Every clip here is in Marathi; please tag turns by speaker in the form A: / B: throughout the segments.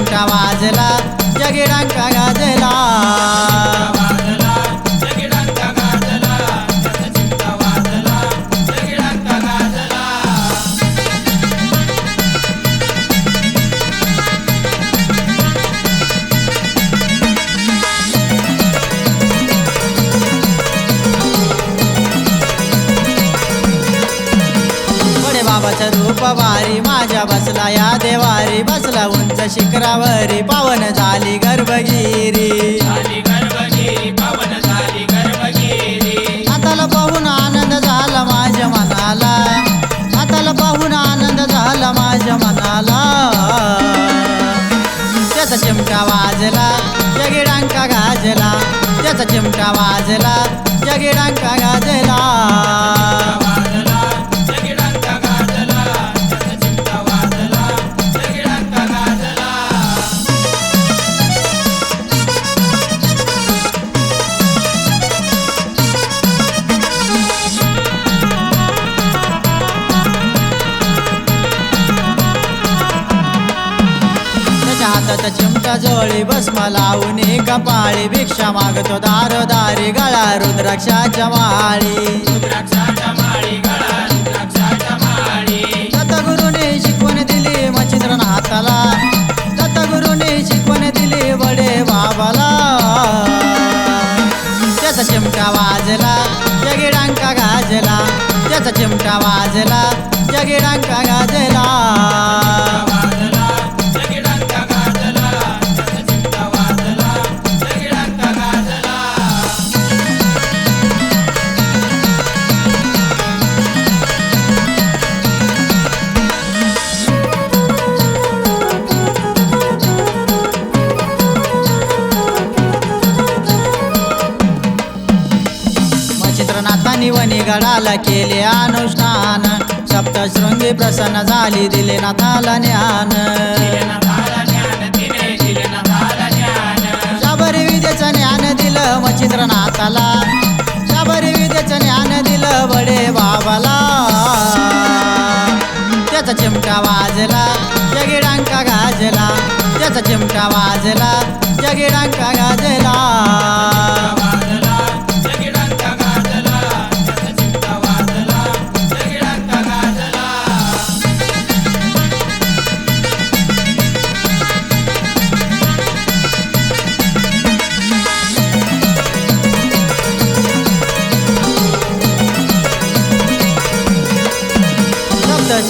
A: त्याचा चिमटा वाजला जगिडांका गाजला. बाबाचं रूप वारी माझ्या बसला या देवारी. बसला उंच शिखरावरी पावन झाली गर्भगिरी. हाताला पाहून आनंद झाला माझ्या मनाला. हाताला पाहून आनंद झाला माझ्या मनाला. त्याचा चिमटा वाजला जगिडांका गाजला. त्याचा चिमटा वाजला जगिडांका गाजला. हातात चिमटा जोळी भस्म लावून कपाळी भिक्षा मागतो दारोदारी गळा रुद्राक्षाच्या माळी. दत्तगुरुने शिकवण दिली मच्छिंद्रन हाताला. दत्तगुरुने शिकवण दिली बडे बाबाला. त्याचा चिमटा वाजला जगिडांका गाजला. त्याचा चिमटा वाजला जगिडांका गाजला. मच्छिंद्रनाथांनी वनिगडाला केले अनुष्ठान. सप्तशृंगी प्रसन्न झाली दिले नाथाला ज्ञान. शाबरी विद्येचं ज्ञान दिलं मच्छिंद्रनाथाला शाबरी विद्येचं ज्ञान दिलं बडे बाबाला. त्याचा चिमटा वाजला जगिडांका गाजला. त्याचा चिमटा वाजला जगिडांका गाजला.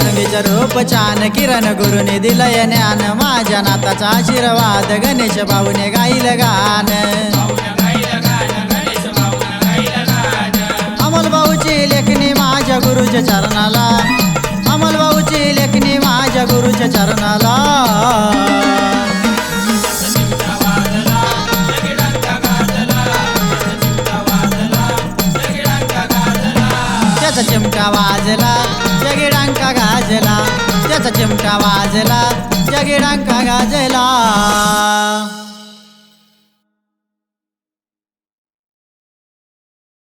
A: सप्तशृंगीचं रूप छान किरण गुरुने दिलय ज्ञान. माझ्या नाताचा आशीर्वाद गणेश भाऊने गाईल गान. अमोल भाऊची लेखणी माझ्या गुरुच्या चरणाला. अमोल भाऊची लेखणी माझ्या गुरुच्या चरणाला. त्याचा चिमटा वाजला. जगिडांका गाजला त्याचा चिमटा वाजला जगिडांका गाजला.